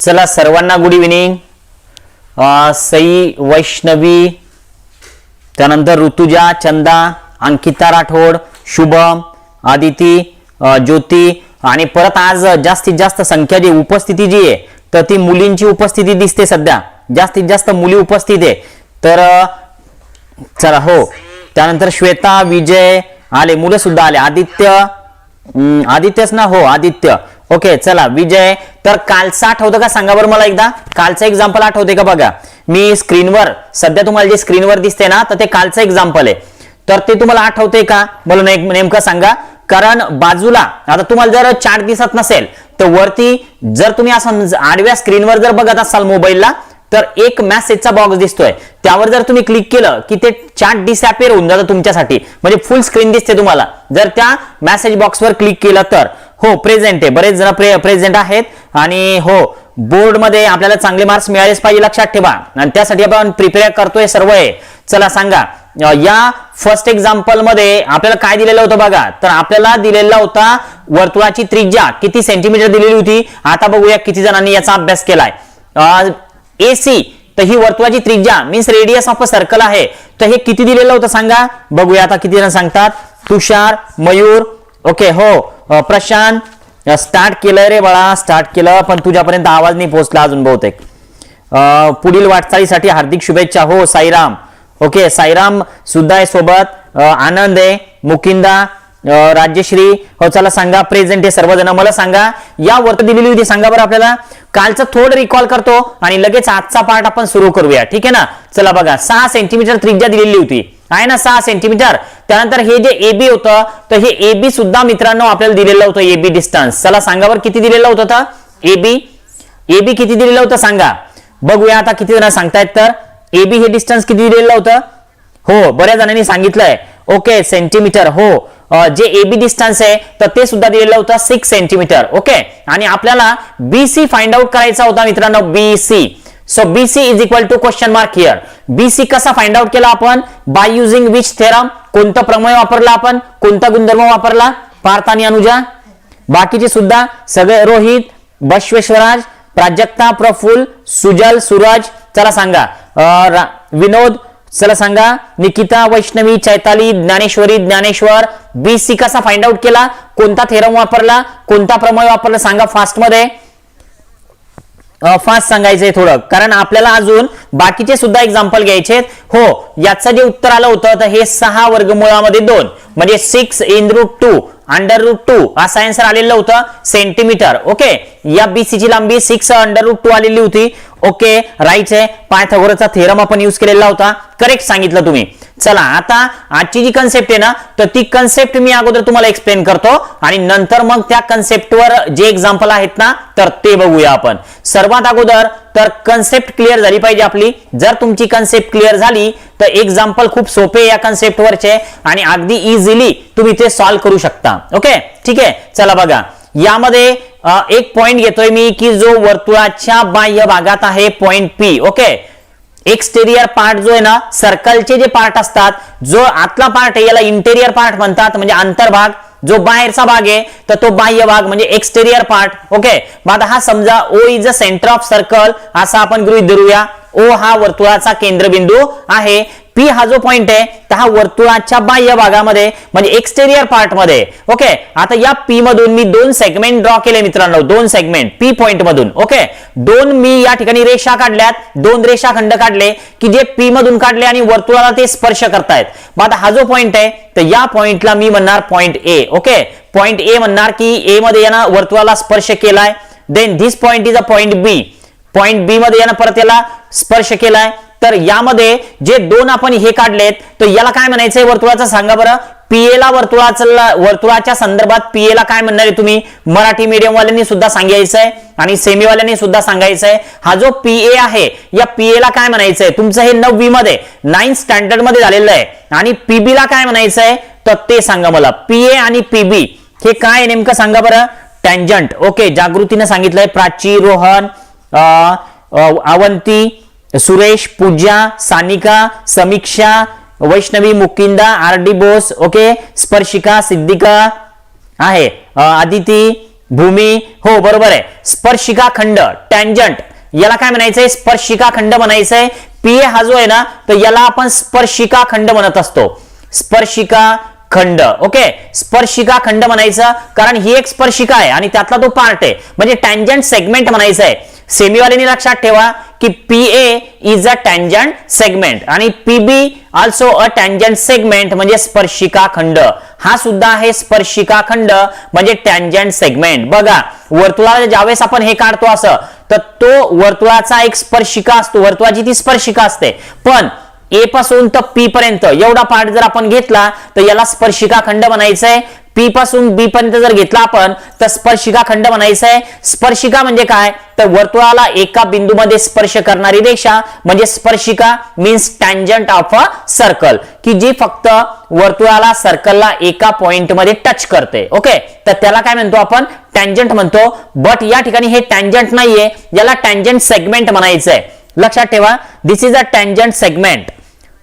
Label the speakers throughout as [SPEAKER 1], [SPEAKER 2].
[SPEAKER 1] चला सर्वांना good evening Sai Vaishnavi त्यानंतर ऋतुजा चंदा अंकिता राठोड शुभम आदिती ज्योती आणि परत आज जास्तीत जास्त संख्या जी उपस्थिती जी आहे तर ती मुलींची उपस्थिती दिसते सध्या. जास्तीत जास्त मुली उपस्थित आहे. तर चला हो. त्यानंतर श्वेता विजय आले मुलं सुद्धा आले. आदित्य आदित्यच ना? हो आदित्य. ओके चला विजय तर कालचं आठवतं का? सांगा बरं मला एकदा. कालचं एक्झाम्पल आठवते का बघा? मी स्क्रीनवर सध्या तुम्हाला जे स्क्रीनवर दिसते ना तर ते कालचं एक्झाम्पल आहे. तर ते तुम्हाला आठवते का? मला नेमकं सांगा. कारण बाजूला आता तुम्हाला जर चार्ट दिसत नसेल तर वरती जर तुम्ही असं आडव्या स्क्रीनवर जर बघत असाल मोबाईलला तर एक मॅसेजचा बॉक्स दिसतोय. त्यावर जर तुम्ही क्लिक केलं की ते चार्ट डिसअपेअर होऊन जातं तुमच्यासाठी. म्हणजे फुल स्क्रीन दिसते तुम्हाला. जर त्या मेसेज बॉक्सवर क्लिक केलं तर हो प्रेझेंट आहे. बरेच जण प्रे प्रेझेंट आहेत आणि हो बोर्डमध्ये आपल्याला चांगले मार्क्स मिळालेच पाहिजे लक्षात ठेवा. आणि त्यासाठी आपण प्रिपेअर करतोय सर्व आहे चला सांगा. या फर्स्ट एक्झाम्पलमध्ये आपल्याला काय दिलेलं होतं बघा? तर आपल्याला दिलेला होता वर्तुळाची त्रिज्या. किती सेंटीमीटर दिलेली होती? आता बघूया किती जणांनी याचा अभ्यास केलाय. एसी तर ही वर्तुळाची त्रिज्या means radius of a circle आहे. तर हे किती दिलेलं होतं सांगा? बघूया आता किती जण सांगतात. तुषार मयूर ओके हो. प्रशांत स्टार्ट केलं रे बाळा स्टार्ट केलं पण तुझ्यापर्यंत आवाज नाही पोहोचला अजून बहुतेक. पुढील वाटचालीसाठी हार्दिक शुभेच्छा. हो साईराम. ओके साईराम सुद्धा आहे सोबत. आनंद आहे मुकिंदा राज्यश्री हो चला सांगा प्रेझेंट आहे सर्वजण. मला सांगा या वर्त दिलेली होती सांगा बरं आपल्याला. कालचं थोडं रिकॉल करतो आणि लगेच आजचा पार्ट आपण सुरू करूया. ठीक आहे ना? चला बघा सहा सेंटीमीटर त्रिज्या दिलेली होती. आहे ना सहा सेंटीमीटर त्यानंतर हे जे एबी होतं तर हे एबी सुद्धा मित्रांनो आपल्याला दिलेलं होतं एबी डिस्टन्स चला सांगा बरं किती दिलेलं होतं तर? एबी एबी किती दिलेलं होतं सांगा. बघूया आता किती जण सांगतायत तर. एबी हे डिस्टन्स किती दिलेलं होतं? हो बऱ्याच जणांनी सांगितलंय. ओके सेंटीमीटर हो. जे एबी डिस्टन्स आहे तर ते सुद्धा दिलेलं होतं सिक्स सेंटीमीटर ओके आणि आपल्याला बीसी फाइंड आउट करायचा होता मित्रांनो BC C so BC is equal to question mark here BC कसा फाइंड आउट केला आपण? बाय युझिंग विच थेरम कोणतं प्रमेय वापरला आपण? कोणता गुणधर्म वापरला? पार्थ आणि अनुजा? बाकीचे सुद्धा सगळे रोहित बश्वेश्वराज प्राजक्ता प्रफुल सुजल सूरज चला सांगा. अ, विनोद चला सांगा. निकिता वैष्णवी चैताली ज्ञानेश्वरी ज्ञानेश्वर. बी सी कसा फाइंड आउट केला? कोणता थेरम वापरला? कोणता प्रमेय वापरला? सांगा फास्टमध्ये. फास्ट सांगायचंय थोडं. कारण आपल्याला अजून बाकीचे सुद्धा एक्झाम्पल घ्यायचे हो याचं जे उत्तर आलं होतं तर हे सहा वर्गमुळामध्ये दोन. म्हणजे six in root two under root two असा आन्सर आलेलं होतं. सेंटीमीटर ओके या बीसीची लांबी सिक्स अंडर रूट टू आलेली होती. ओके राईट आहे. पायथागोरसचा थेरम आपण युज केलेला होता. करेक्ट सांगितलं तुम्ही. चला आता आजची जी कन्सेप्ट आहे ना तर ती कन्सेप्ट मी अगोदर तुम्हाला एक्सप्लेन करतो आणि नंतर मग त्या कन्सेप्टवर जे एक्झाम्पल आहेत ना तर ते बघूया आपण. सर्वात अगोदर तर कन्सेप्ट क्लिअर झाली पाहिजे आपली. जर तुमची कन्सेप्ट क्लिअर झाली तर एक्झाम्पल खूप सोपे या कन्सेप्टवरचे आणि अगदी इझिली तुम्ही ते सॉल्व्ह करू शकता. ओके ठीक आहे? चला बघा. यामध्ये एक पॉइंट घेतोय मी की जो वर्तुळाच्या बाह्य भागात आहे point P okay exterior part जो आहे ना सर्कलचे जे पार्ट असतात जो आतला पार्ट आहे याला इंटेरियर पार्ट म्हणतात म्हणजे अंतर्भाग जो बाहेरचा भाग आहे तर तो बाह्य भाग म्हणजे एक्सटेरियर पार्ट ओके मग आता हा समजा O is a centre of circle असा आपण गृहित धरूया. ओ हा वर्तुळाचा केंद्रबिंदू आहे. पी हा जो पॉइंट आहे तर हा वर्तुळाच्या बाह्य भागामध्ये म्हणजे एक्सटेरियर पार्टमध्ये. ओके आता या पी मधून मी दोन सेगमेंट ड्रॉ केले मित्रांनो दोन सेगमेंट पी पॉइंट मधून. ओके दोन मी या ठिकाणी रेषा काढल्यात दोन रेषाखंड काढले की जे पी मधून काढले आणि वर्तुळाला ते स्पर्श करतायत. मग आता हा जो पॉइंट आहे तर या पॉइंटला मी म्हणणार point A okay point A म्हणणार की ए मध्ये यानं वर्तुळाला स्पर्श केलाय. Then this point is a point B point B मध्ये यानं परत याला स्पर्श केलाय. तर यामध्ये जे दोन आपण हे काढलेत तर याला काय म्हणायचंय वर्तुळाचं सांगा बरं. पीएला वर्तुळाचं वर्तुळाच्या संदर्भात पीएला काय म्हणणार आहे तुम्ही? मराठी मीडियम वाल्यांनी सुद्धा सांगायचंय आणि सेमीवाल्यांनी सुद्धा सांगायचंय. हा जो पीए आहे या पीएला काय म्हणायचंय? तुमचं हे नववी मध्ये नाईन्थ स्टँडर्डमध्ये झालेलं आहे. आणि पीबी ला काय म्हणायचंय? तर ते सांगा मला. पीए आणि पीबी हे काय नेमकं सांगा बरं? टँजंट ओके जागृतीने सांगितलंय. Prachi Rohan Avanti Suresh Pooja Sanika Samiksha Vaishnavi Mukinda R D Bose okay स्पर्शिका सिद्धिका आहे. आदिती भूमी हो बरोबर आहे. स्पर्शिका खंड टँजंट याला काय म्हणायचंय? स्पर्शिका खंड म्हणायचंय. पीए हा जो आहे ना तर याला आपण स्पर्शिका खंड म्हणत असतो. स्पर्शिका खंड ओके. स्पर्शिका खंड म्हणायचं कारण ही एक स्पर्शिका आहे आणि त्यातला तो पार्ट आहे. म्हणजे टँजंट सेगमेंट म्हणायचं आहे सेमीवाल्याने लक्षात ठेवा की P A is a tangent segment आणि PB also a tangent segment म्हणजे स्पर्शिका खंड. हा सुद्धा आहे स्पर्शिका खंड म्हणजे टँजंट सेगमेंट बघा वर्तुळाला ज्यावेळेस आपण हे काढतो असं तर तो वर्तुळाचा एक स्पर्शिका असतो. वर्तुळाची ती स्पर्शिका असते. पण ए पासून तर पी पर्यंत एवढा पार्ट जर आपण घेतला तर याला स्पर्शिका खंड म्हणायचंय. पी पासून बी पर्यंत जर घेतला आपण तर स्पर्शिका खंड म्हणायचंय स्पर्शिका म्हणजे काय? तर वर्तुळाला एका बिंदूमध्ये स्पर्श करणारी रेषा म्हणजे स्पर्शिका means tangent of a circle की जी फक्त वर्तुळाला सर्कलला एका पॉइंटमध्ये टच करते. ओके तर त्याला काय म्हणतो आपण? टँजंट म्हणतो. बट या ठिकाणी हे टँजंट नाहीये. याला टँजंट सेगमेंट म्हणायचंय. लक्षात ठेवा. This is a tangent segment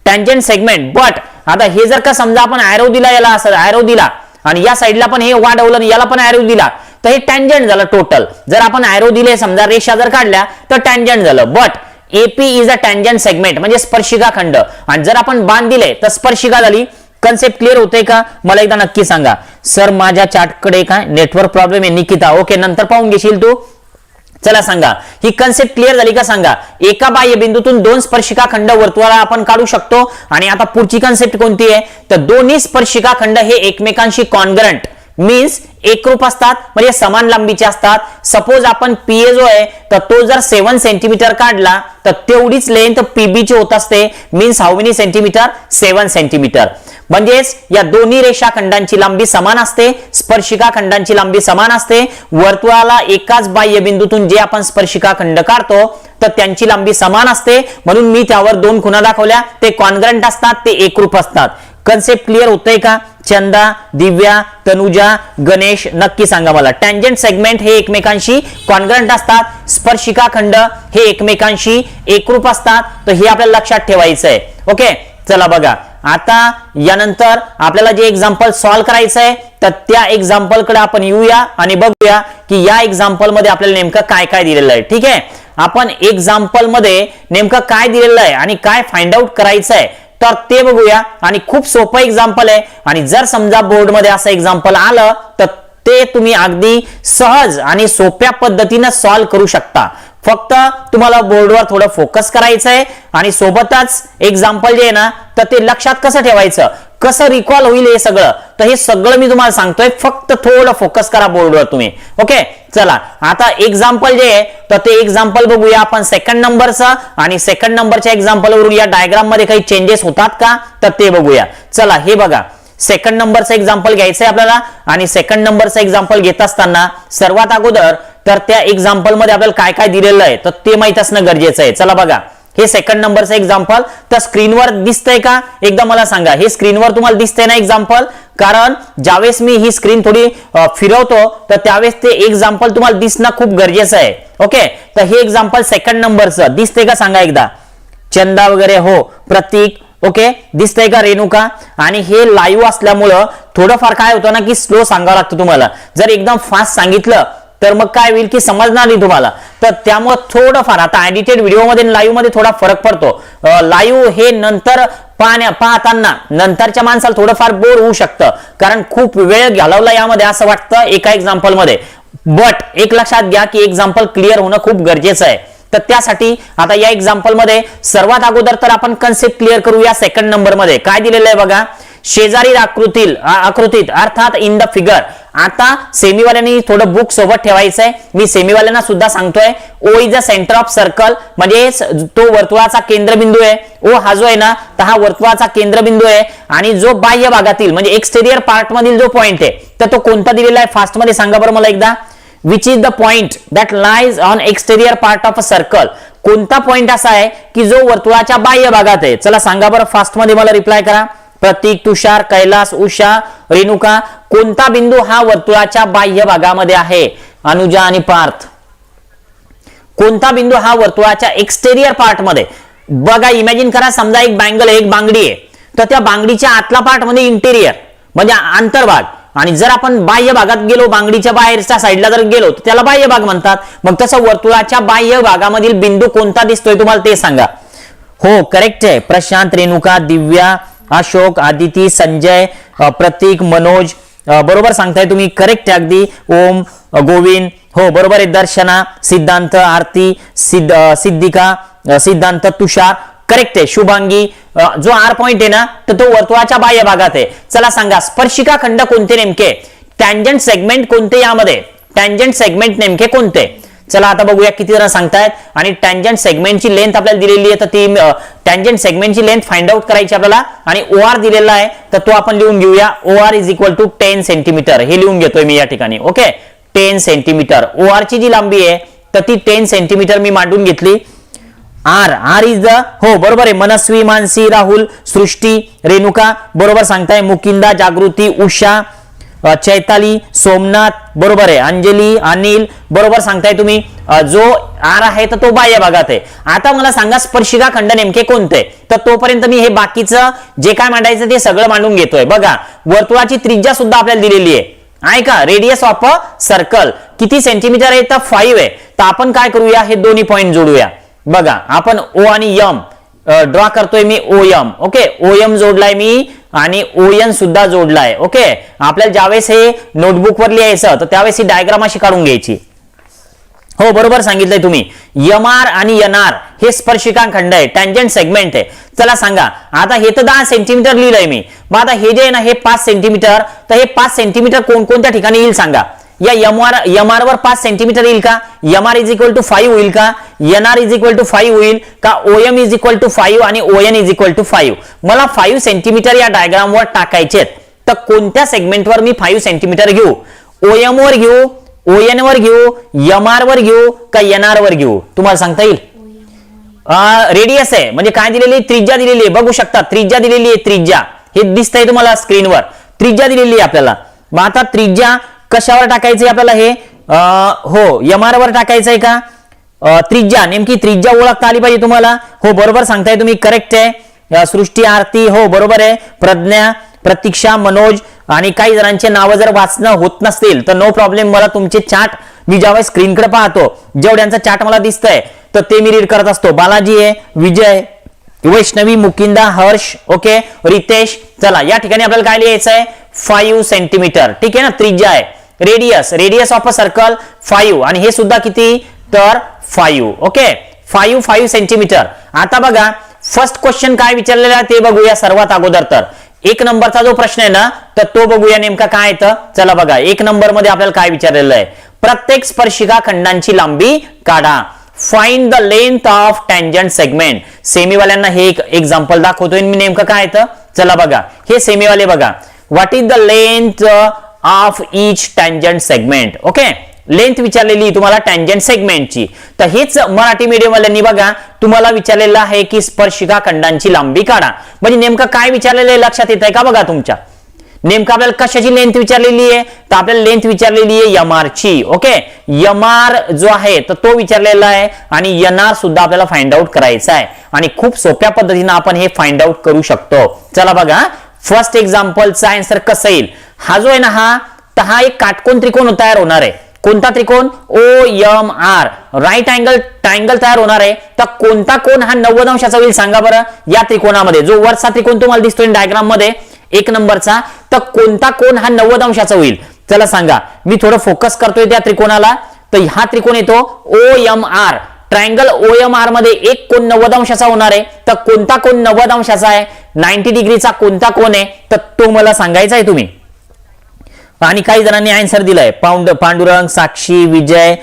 [SPEAKER 1] tangent segment but आता हे जर का समजा आपण आयरो दिला याला असं आयरो दिला आणि या साईडला पण हे वाढवलं आणि याला पण ऍरो दिला. तर हे टँजंट झालं टोटल जर आपण ऍरो दिले समजा रेषा जर काढल्या तर टँजंट झालं. But AP is a tangent segment म्हणजे स्पर्शिका खंड. आणि जर आपण बांध दिले तर स्पर्शिका झाली. कन्सेप्ट क्लिअर होते का? मला एकदा नक्की सांगा. सर माझ्या चार्टकडे काय नेटवर्क प्रॉब्लेम आहे निकिता. ओके नंतर पाहून घेशील तू. चला सांगा. ही कन्सेप्ट क्लिअर झाली का सांगा. एका बाह्य बिंदूतून दोन स्पर्शिका खंड वर्तुळाला आपण काढू शकतो. आणि आता पुढची कन्सेप्ट कोणती आहे? तर दोन्ही स्पर्शिका खंड हे एकमेकांशी कॉन्ग्रंट मीन्स एकरूप असतात म्हणजे समान लांबीचे असतात. सपोज आपण पीए जो आहे तर तो जर सेव्हन सेंटीमीटर काढला तर तेवढीच लेंथ पीबीची होत असते. Means how many centimetre seven centimetre म्हणजेच या दोन्ही रेषा खंडांची लांबी समान असते. स्पर्शिका खंडांची लांबी समान असते. वर्तुळाला एकाच बाह्य बिंदूतून जे आपण स्पर्शिका खंड काढतो तर त्यांची लांबी समान असते. म्हणून मी त्यावर दोन खुणा दाखवल्या. ते कॉन्ग्रंट असतात ते एकरूप असतात. कन्सेप्ट क्लिअर होतंय का? चंदा दिव्या तनुजा गणेश नक्की सांगा मला. टँजंट सेगमेंट हे एकमेकांशी कॉन्ग्रंट असतात. स्पर्शिका खंड हे एकमेकांशी एकरूप असतात. तर हे आपल्याला लक्षात ठेवायचं आहे ओके चला बघा. आता यानंतर आपल्याला जे एक्झाम्पल सॉल्व्ह करायचं आहे तर त्या एक्झाम्पलकडे आपण येऊया आणि बघूया की या एक्झाम्पलमध्ये आपल्याला नेमकं काय काय दिलेलं आहे. ठीक आहे? आपण एक्झाम्पलमध्ये नेमकं काय दिलेलं आहे आणि काय फाइंड आउट करायचं आहे तर ते बघूया. आणि खूप सोपं एक्झाम्पल आहे. आणि जर समजा बोर्डमध्ये असं एक्झाम्पल आलं तर ते तुम्ही अगदी सहज आणि सोप्या पद्धतीनं सॉल्व्ह करू शकता. फक्त तुम्हाला बोर्डवर थोडं फोकस करायचं आहे आणि सोबतच एक्झाम्पल जे आहे ना तर ते लक्षात कसं ठेवायचं? कसं रिकॉल होईल हे सगळं? तर हे सगळं मी तुम्हाला सांगतोय. फक्त थोडं फोकस करा बोर्डवर तुम्ही. ओके चला. आता एक्झाम्पल जे आहे तर ते एक्झाम्पल बघूया आपण सेकंड नंबरचं आणि सेकंड नंबरच्या एक्झाम्पलवरून या डायग्राममध्ये काही चेंजेस होतात का? तर ते बघूया. चला हे बघा. सेकंड नंबरचं एक्झाम्पल घ्यायचंय आपल्याला. आणि सेकंड नंबरचं एक्झाम्पल घेत असताना सर्वात अगोदर तर त्या एक्झाम्पलमध्ये आपल्याला काय काय दिलेलं आहे तर ते माहीत असणं गरजेचं आहे. चला बघा. हे सेकंड नंबरचं एक्झाम्पल तर स्क्रीनवर दिसतंय का? एकदा मला सांगा. हे स्क्रीनवर तुम्हाला दिसतंय ना एक्झाम्पल कारण ज्यावेळेस मी ही स्क्रीन थोडी फिरवतो तर त्यावेळेस ते एक्झाम्पल तुम्हाला दिसणं खूप गरजेचं आहे. ओके तर हे एक्झाम्पल सेकंड नंबरचं दिसतंय का? सांगा एकदा. चंदा वगैरे हो. प्रतीक ओके दिसतंय का रेणुका? आणि हे लाईव्ह असल्यामुळं थोडंफार काय होतं ना की स्लो सांगावं लागतं तुम्हाला. जर एकदम फास्ट सांगितलं तर मग काय होईल की समजणार नाही तुम्हाला. तर त्यामुळे थोडंफार आता एडिटेड व्हिडिओमध्ये लाईव्हमध्ये थोडा फरक पडतो. लाईव्ह हे नंतर पाहण्या पाहताना नंतरच्या माणसाला थोडंफार बोर होऊ शकतं. कारण खूप वेळ घालवला यामध्ये असं वाटतं एका एक्झाम्पलमध्ये. बट एक लक्षात घ्या की एक्झाम्पल क्लिअर होणं खूप गरजेचं आहे. तर त्यासाठी आता या एक्झाम्पलमध्ये सर्वात अगोदर तर आपण कन्सेप्ट क्लिअर करू या सेकंड नंबरमध्ये. काय दिलेलं आहे बघा? शेजारी आकृतील आकृतीत अर्थात इन द फिगर आता सेमीवाल्यांनी थोडं बुक सोबत ठेवायचं आहे मी सेमीवाल्यांना सुद्धा सांगतोय O is the centre of circle म्हणजे तो वर्तुळाचा केंद्रबिंदू आहे. ओ हा जो आहे ना तर हा वर्तुळाचा केंद्रबिंदू आहे. आणि जो बाह्य भागातील म्हणजे एक्सटेरियर पार्ट मधील जो पॉइंट आहे तर तो कोणता दिलेला आहे? फास्टमध्ये सांगा बरं मला एकदा. Which is the point that lies on exterior part of a circle कोणता पॉइंट असा आहे की जो वर्तुळाच्या बाह्य भागात आहे? चला सांगा बरं फास्टमध्ये मला रिप्लाय करा. प्रतीक तुषार कैलास उषा रेणुका कोणता बिंदू हा वर्तुळाच्या बाह्य भागामध्ये आहे? अनुजा आणि पार्थ. कोणता बिंदू हा वर्तुळाच्या एक्सटेरियर पार्टमध्ये? बघा इमॅजिन करा समजा एक बँगल एक बांगडी आहे. तर त्या बांगडीच्या आतला पार्ट म्हणजे इंटेरियर म्हणजे आंतरभाग. आणि जर आपण बाह्य भागात गेलो बांगडीच्या बाहेरच्या साईडला जर गेलो तर त्याला बाह्य भाग म्हणतात. मग तसं वर्तुळाच्या बाह्य भागामधील बिंदू कोणता दिसतोय तुम्हाला ते सांगा. हो करेक्ट आहे. प्रशांत रेणुका दिव्या अशोक आदिती संजय प्रतीक मनोज बरोबर सांगताय तुम्ही. करेक्ट आहे अगदी. ओम गोविंद. हो बरोबर आहे. दर्शना सिद्धांत आरती सिद्ध सिद्धिका सिद्धांत तुषार. करेक्ट आहे. शुभांगी. जो आर पॉइंट आहे ना तर तो वर्तुळाच्या बाह्य भागात आहे. चला सांगा स्पर्शिका खंड कोणते नेमके? टँजंट सेगमेंट कोणते यामध्ये? टँजंट सेगमेंट नेमके कोणते? चला आता बघूया किती जण सांगतायत. आणि टँजंट सेगमेंटची लेंथ आपल्याला दिलेली आहे तर ती टँजंट सेगमेंटची लेंथ फाइंड आउट करायची आपल्याला. आणि ओ आर दिलेला आहे तर तो आपण लिहून घेऊया. O R is equal to ten centimetre हे लिहून घेतोय मी या ठिकाणी okay ten centimetre O R ची जी लांबी आहे तर ती टेन सेंटीमीटर मी मांडून घेतली. आर आर इज द हो बरोबर आहे. मनस्वी मानसी राहुल सृष्टी रेणुका बरोबर सांगताय. मुकिंदा जागृती उषा चैताली सोमनाथ बरोबर आहे. अंजली अनिल बरोबर सांगताय तुम्ही. जो आर आहे तर तो बाह्य भागात आहे. आता मला सांगा स्पर्शिका खंड नेमके कोणते? तर तोपर्यंत मी हे बाकीचं जे काय मांडायचं ते सगळं मांडून घेतोय. बघा वर्तुळाची त्रिज्या सुद्धा आपल्याला दिलेली आहे. ऐका का रेडियस ऑफ अ सर्कल किती सेंटीमीटर आहे? तर फाईव्ह आहे. तर आपण काय करूया? हे दोन्ही पॉईंट जोडूया. बघा आपण ओ आणि यम ड्रॉ करतोय मी O M okay O M जोडलाय मी आणि ओ एन सुद्धा जोडलाय ओके? आपल्याला ज्यावेळेस हे नोटबुक वर लिहायचं तर त्यावेळेस ही डायग्राम अशी काढून घ्यायची. हो बरोबर सांगितलंय तुम्ही. यम आर आणि एन आर हे स्पर्शिका खंड आहे टँजंट सेगमेंट आहे. चला सांगा आता हे तर दहा सेंटीमीटर लिहिलंय मी. मग आता हे जे आहे ना हे पाच सेंटीमीटर तर हे पाच सेंटीमीटर कोणकोणत्या ठिकाणी येईल सांगा? या यम आर आर वर पाच सेंटीमीटर येईल का? M R is equal to five होईल का? N R is equal to five होईल का? O M is equal to five आणि O N is equal to five मला फाईव्ह सेंटीमीटर या डायग्रामवर टाकायचे तर कोणत्या सेगमेंटवर मी फाईव्ह सेंटीमीटर घेऊ? ओ एम वर घेऊ ओ एन वर घेऊ एम आर वर घेऊ का एन आर वर घेऊ? तुम्हाला सांगता येईल? रेडियस आहे. म्हणजे काय दिलेली? आहे? त्रिज्या दिलेली आहे. बघू शकता त्रिज्या दिलेली आहे त्रिज्या. हे दिसतंय तुम्हाला स्क्रीनवर त्रिज्या दिलेली आहे आपल्याला. मग आता त्रिज्या कशावर टाकायची आपल्याला हे? हो एम आर वर टाकायचंय का? त्रिज्या नेमकी त्रिज्या ओळखता आली पाहिजे तुम्हाला? हो बरोबर सांगताय तुम्ही करेक्ट आहे. सृष्टी आरती हो बरोबर आहे. प्रज्ञा प्रतीक्षा मनोज आणि काही जणांचे नावं जर वाचणं होत नसतील तर नो प्रॉब्लेम मला तुमचे चार्ट मी ज्यावेळेस स्क्रीनकडे पाहतो जेवढ्यांचा चार्ट मला दिसतंय तर ते मी रीड करत असतो. बालाजी आहे विजय वैष्णवी मुकिंदा हर्ष ओके रितेश चला या ठिकाणी आपल्याला काय लिहायचं आहे फाईव्ह सेंटीमीटर ठीक आहे ना? त्रिज्या आहे. Radius radius of a circle five आणि हे सुद्धा किती? तर five okay? Five five centimetre आता बघा फर्स्ट क्वेश्चन काय विचारलेला आहे ते बघूया सर्वात अगोदर तर. एक नंबरचा जो प्रश्न आहे ना तर तो बघूया नेमका काय येतं चला बघा एक नंबरमध्ये आपल्याला काय विचारलेलं आहे? प्रत्येक स्पर्शिका खंडांची लांबी काढा. Find the length of tangent segment सेमीवाल्यांना हे एक एक्झाम्पल दाखवतोय मी नेमकं काय येतं चला बघा. हे सेमीवाले बघा. What is the length of each tangent segment okay length विचारलेली तुम्हाला टँजंट सेगमेंटची तर हेच मराठी मीडियमवाल्यांनी बघा तुम्हाला विचारलेलं आहे की स्पर्शिका खंडांची लांबी काढा. म्हणजे नेमकं काय विचारलेलं आहे? लक्षात येत आहे का बघा तुमच्या? नेमकं आपल्याला कशाची लेंथ विचारलेली आहे? तर आपल्याला लेंथ विचारलेली आहे यमार ची ओके यमार जो आहे तर तो विचारलेला आहे आणि यनार सुद्धा आपल्याला फाइंड आउट करायचा आहे. आणि खूप सोप्या पद्धतीने आपण हे फाइंड आउट करू शकतो. चला बघा फर्स्ट एक्झाम्पलचा आन्सर कसं येईल? हा जो आहे ना हा तर हा एक काटकोन त्रिकोण तयार होणार आहे. कोणता त्रिकोण? O M R. Right angle triangle तयार होणार आहे. तर कोणता कोण हा नव्वद अंशाचा होईल सांगा बरं. या त्रिकोणामध्ये जो वरचा त्रिकोण तुम्हाला दिसतोय डायग्राममध्ये एक नंबरचा. तर कोणता कोण हा नव्वद अंशाचा होईल? चला सांगा. मी थोडं फोकस करतोय त्या त्रिकोणाला. तर हा त्रिकोण येतो O M R triangle O M आरमध्ये एक कोण नव्वद अंशाचा होणार आहे. तर कोणता कोण नव्वद अंशाचा आहे? नाईन्टी डिग्रीचा कोणता कोण आहे? तर तो मला सांगायचा आहे तुम्ही. आणि काही जणांनी आन्सर दिलाय. पाऊंड पांडुरंग साक्षी विजय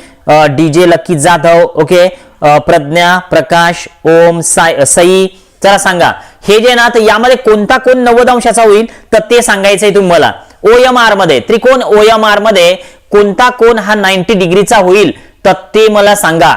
[SPEAKER 1] डीजे लकी जाधव ओके प्रज्ञा प्रकाश ओम साई सई चला सांगा हे जे ना तर यामध्ये कोणता कोण नव्वद अंशाचा होईल? तर ते सांगायचंय तुम्हाला ओ एम आरमध्ये त्रिकोण ओ एम आरमध्ये कोणता कोण हा नाईन्टी डिग्रीचा होईल? तर ते मला सांगा.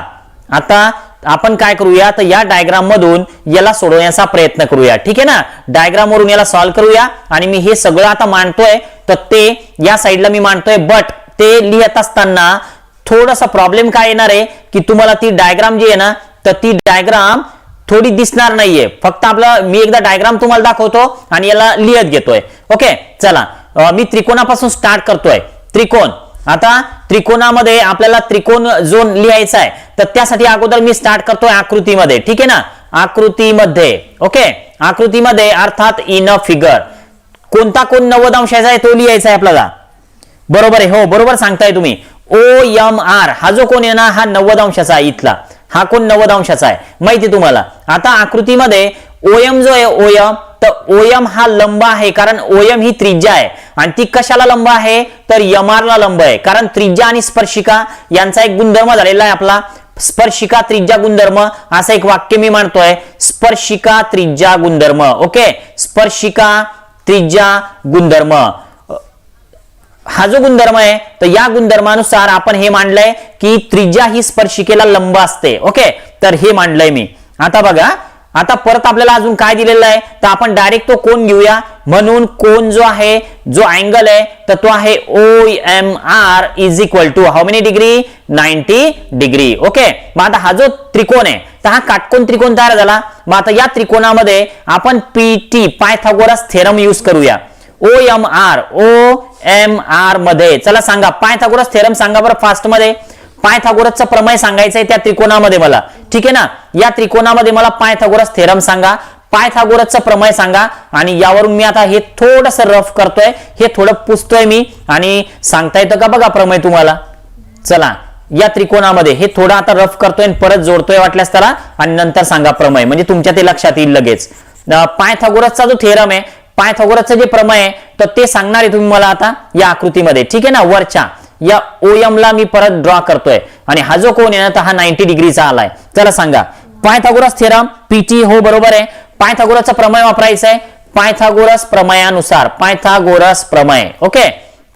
[SPEAKER 1] आता आपण काय करूया? तर या डायग्राम मधून याला सोडवण्याचा प्रयत्न करूया. ठीक आहे ना? डायग्राम वरून याला सॉल्व्ह करूया. आणि मी हे सगळं आता मांडतोय. तर ते या साईडला मी मांडतोय. बट ते लिहित असताना थोडासा प्रॉब्लेम काय येणार आहे? की तुम्हाला ती डायग्राम जी आहे ना तर ती डायग्राम थोडी दिसणार नाहीये. फक्त आपलं मी एकदा डायग्राम तुम्हाला दाखवतो आणि याला लिहत घेतोय. ओके चला. मी त्रिकोणापासून स्टार्ट करतोय. त्रिकोण. आता त्रिकोणामध्ये आपल्याला त्रिकोण जो लिहायचा आहे. तर त्यासाठी अगोदर मी स्टार्ट करतोय आकृतीमध्ये. ठीक आहे ना? आकृतीमध्ये. ओके आकृतीमध्ये अर्थात इन अ फिगर कोणता कोण नव्वद अंशाचा आहे तो लिहायचा आहे आपल्याला. बरोबर आहे? हो बरोबर सांगताय तुम्ही. ओ एम आर हा जो कोण आहे ना हा नव्वद अंशाचा आहे इथला. हा कोण नव्वद अंशाचा आहे? माहिती तुम्हाला. आता आकृतीमध्ये ओएम जो आहे ओयम तर ओयम हा लंब आहे कारण ओयम ही त्रिज्या आहे. आणि ती कशाला लंब आहे? तर यमारला लंब आहे. कारण त्रिज्या आणि स्पर्शिका यांचा एक गुणधर्म झालेला आहे आपला. स्पर्शिका त्रिज्या गुणधर्म असं एक वाक्य मी मानतोय स्पर्शिका त्रिज्या गुणधर्म ओके? स्पर्शिका त्रिज्या गुणधर्म. हा जो गुणधर्म आहे तर या गुणधर्मानुसार आपण हे मांडलंय की त्रिज्या ही स्पर्शिकेला लंब असते. ओके? तर हे मांडलंय मी. आता बघा आता परत आपल्याला अजून काय दिलेलं आहे? तर आपण डायरेक्ट तो कोण घेऊया. म्हणून कोण जो आहे जो अँगल आहे तर तो आहे O M R is equal to how many degree ninety degree okay? मग आता हा जो त्रिकोण आहे तर हा काटकोन त्रिकोण तयार झाला. मग आता या त्रिकोणामध्ये आपण P T Pythagoras theorem use करूया. O M R O M आरमध्ये. चला सांगा पायथागोरस थेरम सांगा बरं फास्टमध्ये. पायथागोरसचा प्रमेय सांगायचा आहे त्या त्रिकोणामध्ये मला. ठीक आहे ना? या त्रिकोणामध्ये मला पायथागोरस थेरम सांगा. पायथागोरसचा प्रमेय सांगा. आणि यावरून मी आता हे थोडस रफ करतोय. हे थोडं पुसतोय मी. आणि सांगता येतं का बघा प्रमेय तुम्हाला? चला या त्रिकोणामध्ये हे थोडं आता रफ करतोय आणि परत जोडतोय वाटल्यास त्याला. आणि नंतर सांगा प्रमेय. म्हणजे तुमच्या ते लक्षात येईल लगेच. पायथागोरसचा जो थेरम आहे पायथागोरसचं जे प्रमेय आहे तर ते सांगणार आहे तुम्ही मला आता या आकृतीमध्ये. ठीक आहे ना? वरच्या. या ओएम ला मी परत ड्रॉ करतोय. आणि हा जो कोण आहे ना तर हा नाईन्टी डिग्रीचा आलाय. चला सांगा. पायथागोरस थेरम पीटी हो बरोबर आहे. पायथागोरसचा प्रमेय वापरायचा आहे. पायथागोरस प्रमेयानुसार. पायथागोरस प्रमेय. ओके?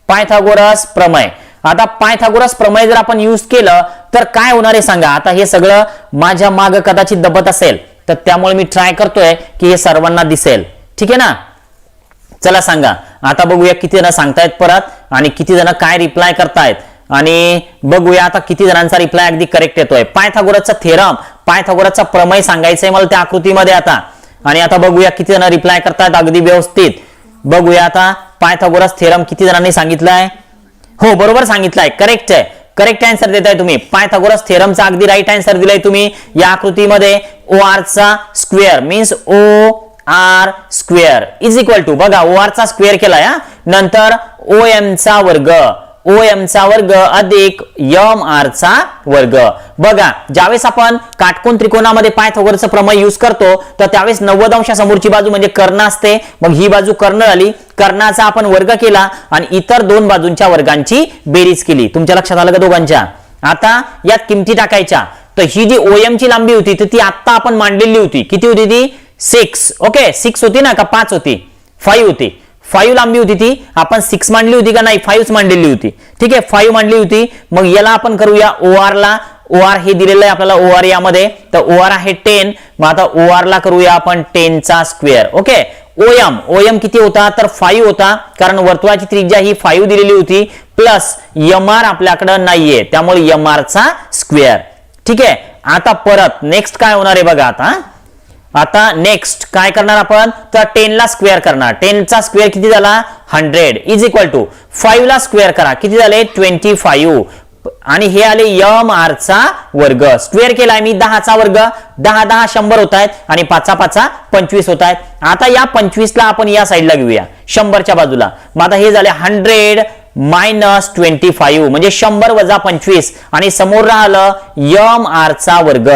[SPEAKER 1] पायथागोरस प्रमेय. आता पायथागोरस प्रमेय जर आपण यूज केलं तर काय होणार आहे सांगा. आता हे सगळं माझ्या माग कदाचित दबत असेल तर त्यामुळे मी ट्राय करतोय की हे सर्वांना दिसेल. ठीक आहे ना? चला सांगा. आता बघूया किती जण सांगतायत परत आणि किती जण काय रिप्लाय करतायत. आणि बघूया आता किती जणांचा रिप्लाय अगदी करेक्ट येतोय. पायथागोरसचा थेरम पायथागोरसचा प्रमेय सांगायचंय मला त्या आकृतीमध्ये आता. आणि आता बघूया किती जण रिप्लाय करतायत अगदी व्यवस्थित. बघूया आता पायथागोरस थेरम किती जणांनी सांगितलंय? हो बरोबर सांगितलंय. करेक्ट आहे. करेक्ट आन्सर देताय तुम्ही. पायथागोरस थेरमचा अगदी राईट आन्सर दिलाय तुम्ही या आकृतीमध्ये. O आरचा square means O R square is equal to बघा ओ आर चा स्क्वेअर केलाय नंतर ओ एम चा वर्ग ओ एम चा वर्ग अधिक यम आर चा वर्ग. बघा ज्यावेळेस आपण काटकोन त्रिकोणामध्ये पायथोगरचं प्रमेय यूज करतो तर त्यावेळेस नव्वद अंशासमोरची बाजू म्हणजे कर्ण असते. मग ही बाजू कर्ण झाली कर्णाचा आपण वर्ग केला आणि इतर दोन बाजूंच्या वर्गांची बेरीज केली. तुमच्या लक्षात आलं का दोघांच्या? आता यात किमती टाकायच्या. तर ही जी ओएम ची लांबी होती तर ती आत्ता आपण मांडलेली होती. किती होती ती? सिक्स. ओके सिक्स होती ना का पाच होती? फाईव्ह होती. फाईव्ह लांबी होती ती. आपण सिक्स मांडली होती का नाही? फाईव्ह मांडलेली होती. ठीक आहे? फाईव्ह मांडली होती. मग याला आपण करूया ओ आर ला. ओ आर हे दिलेलं आहे आपल्याला ओ आर यामध्ये. तर ओ आर आहे टेन मग आता ओ आर ला करूया आपण टेनचा स्क्वेअर ओके? ओएम ओएम किती होता? तर फाईव्ह होता. कारण वर्तुळाची त्रिज्या ही फाईव्ह दिलेली होती. प्लस एम आर आपल्याकडं नाहीये. त्यामुळे एम चा स्क्वेअर ठीक आहे? आता परत. नेक्स्ट काय होणार आहे बघा आता? आता नेक्स्ट काय करणार आपण? तर टेनला स्क्वेअर करणार. टेनचा स्क्वेअर किती झाला? Hundred is equal to five ला स्क्वेअर करा. किती झाले? ट्वेंटी फाईव्ह आणि हे आले यम आर चा वर्ग. स्क्वेअर केलाय मी दहाचा वर्ग. दहा दहा शंभर होत आहेत आणि पाचा पाचा पंचवीस होत आहेत. आता या पंचवीसला आपण या साईडला घेऊया. शंभरच्या बाजूला. मग आता हे झाले हंड्रेड मायनस ट्वेंटी फाईव्ह म्हणजे शंभर वजा पंचवीस. आणि समोर राहिलं यम आर चा वर्ग.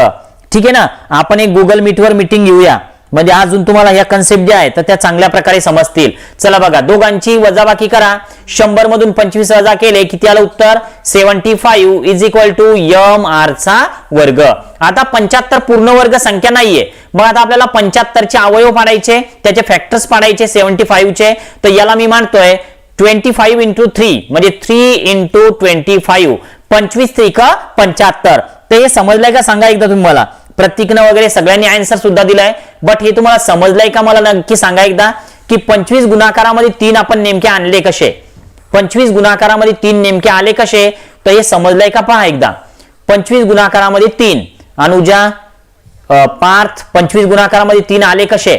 [SPEAKER 1] ठीक आहे ना? आपण एक गुगल मीटवर मीटिंग घेऊया. म्हणजे अजून तुम्हाला ह्या कन्सेप्ट ज्या आहेत तर त्या चांगल्या प्रकारे समजतील. चला बघा दोघांची वजाबाकी करा. शंभर मधून पंचवीस वजा केले किती आलं उत्तर? Seventy five is equal to M R चा वर्ग. आता पंच्याहत्तर पूर्ण वर्ग संख्या नाहीये. मग आता आपल्याला पंच्याहत्तरचे अवयव पाडायचे त्याचे फॅक्टर्स पाडायचे सेव्हन्टी फाईव्हचे तर याला मी मानतोय ट्वेंटी फाईव्ह इंटू थ्री म्हणजे थ्री इंटू ट्वेंटी फाईव्ह पंचवीस त्रिक पंच्याहत्तर. ते हे समजलंय का? सांगा एकदा तुम्ही प्रतिकनं वगैरे सगळ्यांनी आन्सर सुद्धा दिलाय. बट हे तुम्हाला समजलंय का मला नक्की सांगा एकदा की पंचवीस गुणाकारामध्ये तीन आपण नेमके आणले कसे? पंचवीस गुणाकारामध्ये तीन नेमके आले कसे? तर हे समजलंय का पहा एकदा. पंचवीस गुणाकारामध्ये तीन. अनुजा पार्थ पंचवीस गुणाकारामध्ये तीन आले कसे?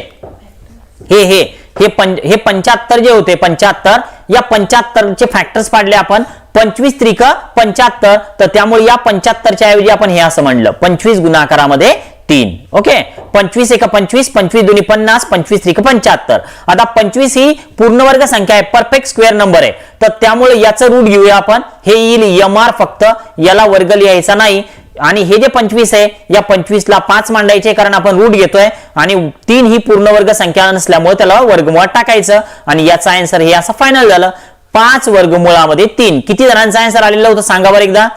[SPEAKER 1] हे हे हे हे पंच्याहत्तर जे होते पंच्याहत्तर या पंच्याहत्तरचे फॅक्टर्स पाडले आपण. पंचवीस त्रिक पंच्याहत्तर. तर त्यामुळे या पंच्याहत्तरच्या ऐवजी आपण हे असं म्हणलं. पंचवीस गुणाकारामध्ये तीन. ओके? पंचवीस एक पंचवीस पंचवीस दोन्ही पन्नास पंचवीस त्रिक पंच्याहत्तर. आता पंचवीस ही पूर्णवर्ग संख्या आहे. परफेक्ट स्क्वेअर नंबर आहे. तर त्यामुळे याचं रूट घेऊया आपण. हे येईल एम आर फक्त. याला वर्ग लिहायचा नाही. आणि हे जे पंचवीस आहे या पंचवीसला पाच मांडायचे कारण आपण रूट घेतोय. आणि तीन ही पूर्णवर्ग संख्या नसल्यामुळे त्याला वर्गमुळात टाकायचं. आणि याचा आन्सर हे असं फायनल झालं. पाच वर्गमुळामध्ये तीन. किती जणांचा आन्सर आलेलं होतं सांगा बरं एकदा.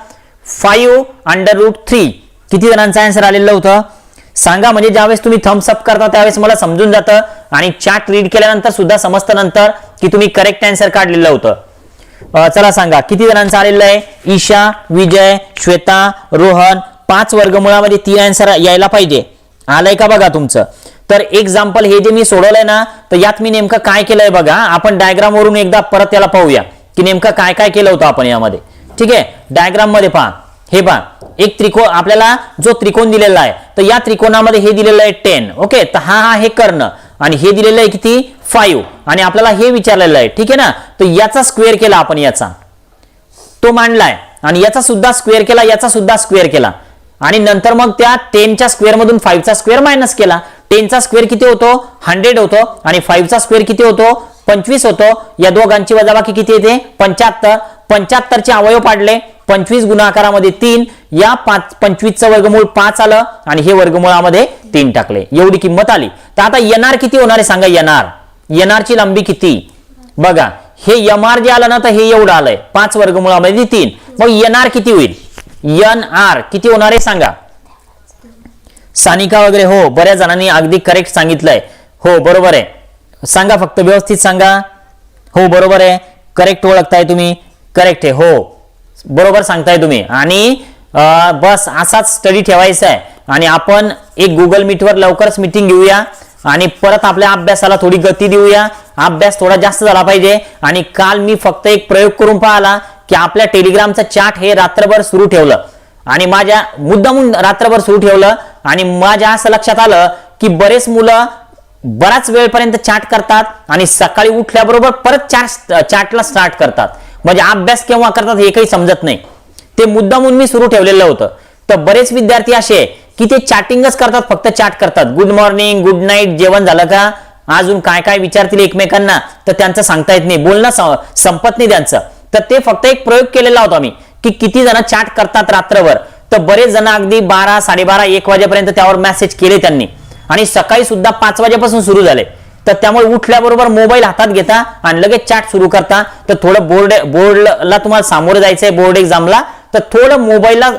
[SPEAKER 1] फाईव्ह अंडर रूट थ्री किती जणांचा आन्सर आलेलं होतं? सांगा म्हणजे ज्यावेळेस तुम्ही थम्सअप करता त्यावेळेस मला समजून जातं आणि चॅट रीड केल्यानंतर सुद्धा समजतं नंतर की तुम्ही करेक्ट आन्सर काढलेलं होतं. चला सांगा किती जणांचं आलेलं आहे? ईशा विजय श्वेता रोहन पाच वर्गमुळामध्ये तीन आन्सर यायला पाहिजे. आलंय का बघा तुमचं? तर एक्झाम्पल हे जे मी सोडवलंय ना तर यात मी नेमकं काय केलंय बघा आपण डायग्राम वरून एकदा परत त्याला पाहूया की नेमकं काय काय केलं होतं आपण यामध्ये. ठीक आहे? डायग्राममध्ये पहा. हे पहा. एक त्रिकोण आपल्याला जो त्रिकोण दिलेला आहे तर या त्रिकोणामध्ये हे दिलेलं आहे टेन ओके तर हा हा हे कर्ण. आणि हे दिलेलं आहे किती? फाईव्ह आणि आपल्याला हे विचारलेलं आहे. ठीक आहे ना? तर याचा स्क्वेअर केला आपण याचा. तो मांडलाय. आणि याचा सुद्धा स्क्वेअर केला याचा सुद्धा स्क्वेअर केला. आणि नंतर मग त्या टेनच्या स्क्वेअर मधून फाईव्हचा स्क्वेअर मायनस केला. टेनचा स्क्वेअर किती होतो? हंड्रेड होतो. आणि फाईव्हचा स्क्वेअर किती होतो? पंचवीस होतो. या दोघांची वजाबाकी किती येते? पंच्याहत्तर. पंच्याहत्तरचे अवयव पाडले. पंचवीस गुणाकारामध्ये तीन. या पाच पंचवीसचं वर्गमूळ पाच आलं आणि हे वर्गमुळामध्ये तीन टाकले. एवढी किंमत आली. तर आता येणार किती होणार आहे? सांगा येणार येणारची लांबी किती? बघा हे यमार जे आलं ना तर हे एवढं आलंय. पाच वर्गमुळामध्ये तीन. मग येणार किती होईल? एन आर किती होणार आहे सांगा? सानिका वगैरे हो बऱ्याच जणांनी अगदी करेक्ट सांगितलंय. हो बरोबर आहे. सांगा फक्त व्यवस्थित सांगा. हो बरोबर आहे. करेक्ट ओळखताय तुम्ही. करेक्ट आहे हो. बरोबर सांगताय तुम्ही. आणि बस असाच स्टडी ठेवायचा आहे. आणि आपण एक गुगल मीटवर लवकरच मीटिंग घेऊया. आणि परत आपल्या अभ्यासाला थोडी गती देऊया. अभ्यास थोडा जास्त झाला पाहिजे. आणि काल मी फक्त एक प्रयोग करून पाहिला. की आपल्या टेलिग्रामचं चॅट हे रात्रभर सुरू ठेवलं. आणि माझ्या मुद्दामून रात्रभर सुरू ठेवलं. आणि माझ्या असं लक्षात आलं की बरेच मुलं बराच वेळपर्यंत चॅट करतात आणि सकाळी उठल्याबरोबर परत चॅट चॅटला स्टार्ट करतात. म्हणजे अभ्यास केव्हा करतात हे काही समजत नाही. ते मुद्दामून मी सुरू ठेवलेलं होतं. तर बरेच विद्यार्थी असे की ते चॅटिंगच करतात फक्त चॅट करतात. गुड मॉर्निंग गुड नाईट जेवण झालं का? अजून काय काय विचारतील एकमेकांना? तर त्यांचं सांगता येत नाही. बोलणं संपत नाही त्यांचं. तर ते फक्त एक प्रयोग केलेला होता मी की किती जण चॅट करतात रात्रभर. तर बरेच जण अगदी बारा साडेबारा एक वाजेपर्यंत त्यावर मेसेज केले त्यांनी. आणि सकाळी सुद्धा पाच वाजेपासून सुरू झाले. तर त्यामुळे उठल्याबरोबर मोबाईल हातात घेता आणि लगेच चॅट सुरू करता. तर थोडं बोर्ड बोर्डला तुम्हाला सामोरं जायचंय बोर्ड एक्झामला तर थोडं मोबाईलला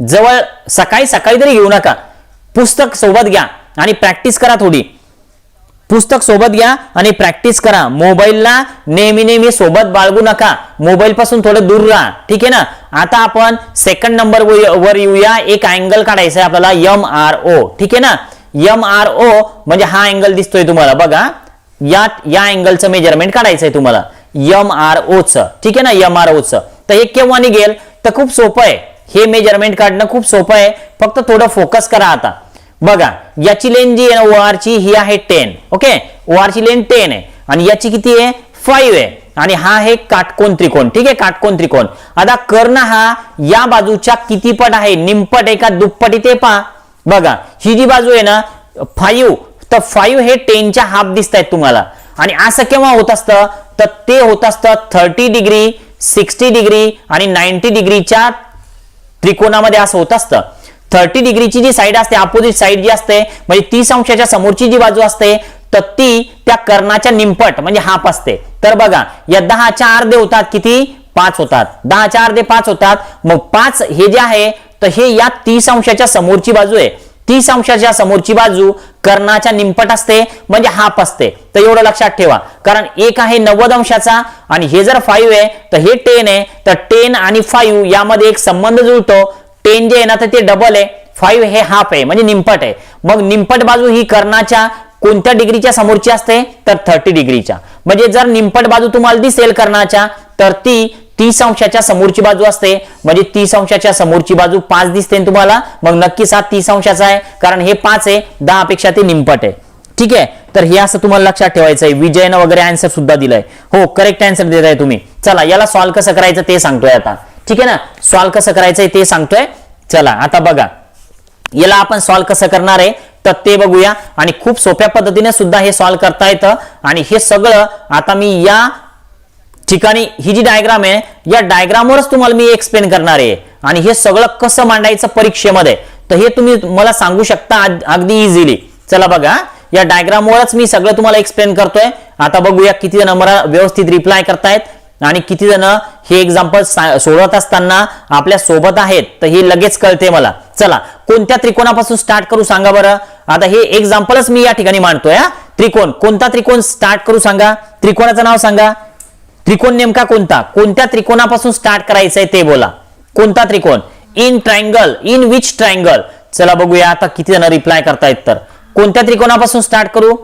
[SPEAKER 1] जवळ सकाळी सकाळी तरी घेऊ नका. पुस्तक सोबत घ्या आणि प्रॅक्टिस करा थोडी. पुस्तक सोबत घ्या आणि प्रॅक्टिस करा. मोबाईलला नेहमी नेहमी सोबत बाळगू नका. मोबाईल पासून थोडं दूर राहा. ठीक आहे ना? आता आपण सेकंड नंबर वर येऊया. एक अँगल काढायचा आहे आपल्याला. यम आर ओ ठीक आहे ना? यम आर ओ म्हणजे हा अँगल दिसतोय तुम्हाला. बघा. या या अँगलचं मेजरमेंट काढायचं आहे तुम्हाला. यम आर ओच ठीक आहे ना? यम आर ओच तर हे केव्हा निघेल? तर खूप सोपं आहे. हे मेजरमेंट काढणं खूप सोपं आहे. फक्त थोडं फोकस करा आता. बघा याची लेन जी आहे ना ची ही आहे टेन ओके ची लेन टेन आहे. आणि याची किती आहे? फाईव्ह आहे. आणि हा आहे काटकोन त्रिकोण ठीक आहे? काटकोन त्रिकोण. आता कर्ण हा या बाजूच्या कितीपट आहे? निमपट आहे का दुप्पट इथे ते पहा. बघा ही जी बाजू आहे ना फाईव्ह तर फाईव्ह हे टेनच्या हाफ दिसत आहेत तुम्हाला. आणि असं केव्हा होत असतं? तर ते होत असतं थर्टी डिग्री सिक्स्टी डिग्री आणि नाईन्टी डिग्रीच्या त्रिकोणामध्ये असं होत असतं. थर्टी डिग्रीची जी साईड असते अपोजिट साईड जी असते म्हणजे तीस अंशाच्या समोरची जी बाजू असते तर ती त्या कर्णाच्या निमपट म्हणजे हाफ असते. तर बघा या दहाच्या अर्धे होतात किती? पाच होतात. दहाच्या अर्धे पाच होतात. मग पाच हे जे आहे तर हे या तीस अंशाच्या समोरची बाजू आहे. तीस अंशाच्या समोरची बाजू कर्णाच्या निमपट असते म्हणजे हाफ असते. तर एवढं लक्षात ठेवा. कारण एक आहे नव्वद अंशाचा आणि हे जर फाईव्ह आहे तर हे टेन आहे. तर टेन आणि फाईव्ह यामध्ये एक संबंध जुळतो. टेन जे आहे ना तर ते डबल आहे. फाईव्ह हे हाफ आहे म्हणजे निमपट आहे. मग निमपट बाजू ही कर्णाच्या कोणत्या डिग्रीच्या समोरची असते? तर थर्टी डिग्रीच्या म्हणजे जर निमपट बाजू तुम्हाला दिसेल कर्णाच्या तर ती तीस अंशाच्या समोरची बाजू असते. म्हणजे तीस अंशाच्या समोरची बाजू पाच दिसते तुम्हाला मग नक्कीच हा तीस अंशाचा आहे कारण हे पाच आहे दहा पेक्षा ते निमपट आहे. ठीक आहे? तर हे असं तुम्हाला लक्षात ठेवायचं आहे. विजयनं वगैरे आन्सर सुद्धा दिलाय. हो करेक्ट आन्सर देत आहे तुम्ही. चला याला सॉल्व्ह कसं करायचं ते सांगतोय आता. ठीक आहे ना? सॉल्व्ह कसं करायचंय ते सांगतोय. चला आता बघा. याला आपण सॉल्व्ह कसं करणार आहे? तर ते बघूया. आणि खूप सोप्या पद्धतीने सुद्धा हे सॉल्व्ह करता येतं. आणि हे सगळं आता मी या ठिकाणी ही जी डायग्राम आहे या डायग्रामवरच तुम्हाला मी एक्सप्लेन करणार आहे. आणि हे सगळं कसं मांडायचं परीक्षेमध्ये? तर हे तुम्ही मला सांगू शकता अगदी इझिली चला बघा. या डायग्रामवरच मी सगळं तुम्हाला एक्सप्लेन करतोय. आता बघूया किती नंबर व्यवस्थित रिप्लाय करतायत. आणि किती जण हे एक्झाम्पल सोडवत असताना आपल्यासोबत आहेत तर हे लगेच कळते मला. चला कोणत्या त्रिकोणापासून स्टार्ट करू सांगा बरं? आता हे एक्झाम्पलच मी या ठिकाणी मांडतोय हा. त्रिकोण कोणता त्रिकोण स्टार्ट करू सांगा? त्रिकोणाचं नाव सांगा. त्रिकोण नेमका कोणता? कोणत्या त्रिकोणापासून स्टार्ट करायचंय ते बोला. कोणता त्रिकोण? In triangle in which triangle चला बघूया आता किती जण रिप्लाय करतायत तर. कोणत्या त्रिकोणापासून स्टार्ट करू?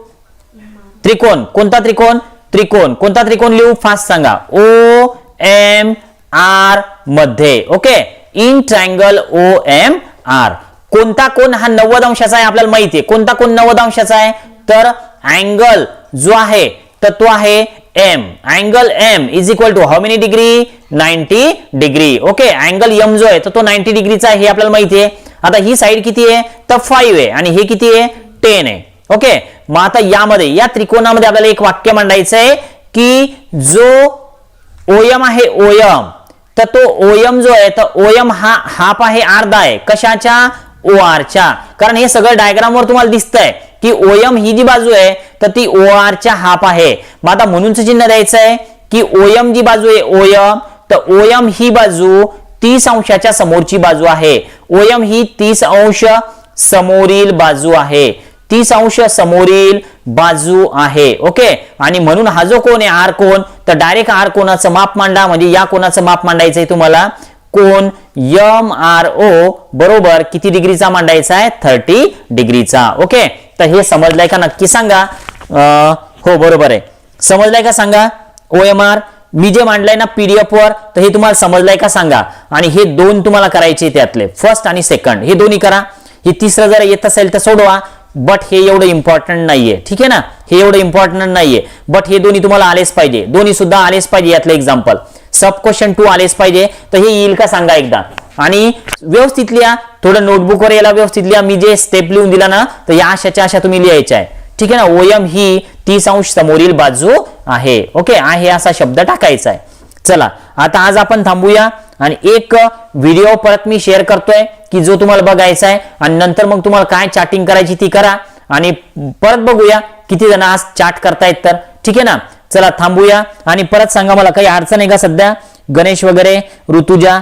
[SPEAKER 1] त्रिकोण कोणता त्रिकोण? त्रिकोण. कोणता त्रिकोण लिहू? फास्ट सांगा. ओ एम आरमध्ये. Okay in triangle O M R कोणता कोण हा नव्वद अंशाचा आहे आपल्याला माहिती आहे. कोणता कोण नव्वद अंशाचा आहे? तर अँगल जो आहे तर तो आहे M angle M is equal to how many degree ninety degree okay angle M जो आहे तर तो नाईन्टी डिग्रीचा आहे हे आपल्याला माहिती आहे. आता ही साईड किती आहे? तर फाईव्ह आहे. आणि हे किती आहे? टेन आहे. ओके मग आता यामध्ये या त्रिकोणामध्ये आपल्याला एक वाक्य मांडायचं आहे की जो ओयम आहे ओयम तर तो ओयम जो आहे तर ओयम हा हाफ आहे अर्धा आहे. कशाच्या? ओ आरच्या कारण हे सगळं डायग्रामवर तुम्हाला दिसतंय की ओयम ही जी बाजू आहे तर ती ओ आरच्या हाफ आहे. मग आता म्हणूनच चिन्ह द्यायचं आहे की ओयम जी बाजू आहे ओयम तर ओयम ही बाजू तीस अंशाच्या समोरची बाजू आहे. ओयम ही तीस अंश समोरील बाजू आहे. तीस अंश समोरील बाजू आहे ओके? आणि म्हणून हा जो कोण आहे आर कोण तर डायरेक्ट आर कोणाचं माप मांडा म्हणजे या कोणाचं माप मांडायचंय तुम्हाला. कोण यम आर ओ बरोबर किती डिग्रीचा मांडायचा आहे? थर्टी डिग्रीचा ओके? तर हे समजलंय का? नक्की सांगा. आ, हो बरोबर आहे. समजलंय का सांगा? ओ एम आर मी जे मांडलंय ना पीडीएफ वर तर हे तुम्हाला समजलंय का सांगा? आणि हे दोन तुम्हाला करायचे त्यातले. फर्स्ट आणि सेकंड हे दोन्ही करा. हे तिसरं जर येत असेल तर सोडवा. बट हे एवढं इम्पॉर्टंट नाहीये. ठीक आहे ना? हे एवढं इम्पॉर्टंट नाहीये. बट हे दोन्ही तुम्हाला आलेच पाहिजे. दोन्ही सुद्धा आलेच पाहिजे यातलं एक्झाम्पल सब क्वेश्चन टू आलेच पाहिजे. तर हे येईल का सांगा एकदा. आणि व्यवस्थित लिहा थोडं नोटबुकवर याला व्यवस्थित लिहा मी जे स्टेप लिहून दिला ना तर या अशाच्या अशा तुम्ही लिहायच्या आहे ठीक आहे ना? ओयम ही तीस अंश समोरील बाजू आहे. ओके आहे असा शब्द टाकायचा आहे. चला आता आज आपण थांबूया आणि एक व्हिडिओ परत मी शेअर करतोय की जो तुम्हाला बघायचा आहे आणि नंतर मग तुम्हाला काय चॅटिंग करायची ती करा आणि परत बघूया किती जण आज चॅट करतायत तर. ठीक आहे ना? चला थांबूया आणि परत सांगा मला काही अडचण आहे का सध्या? गणेश वगैरे ऋतुजा?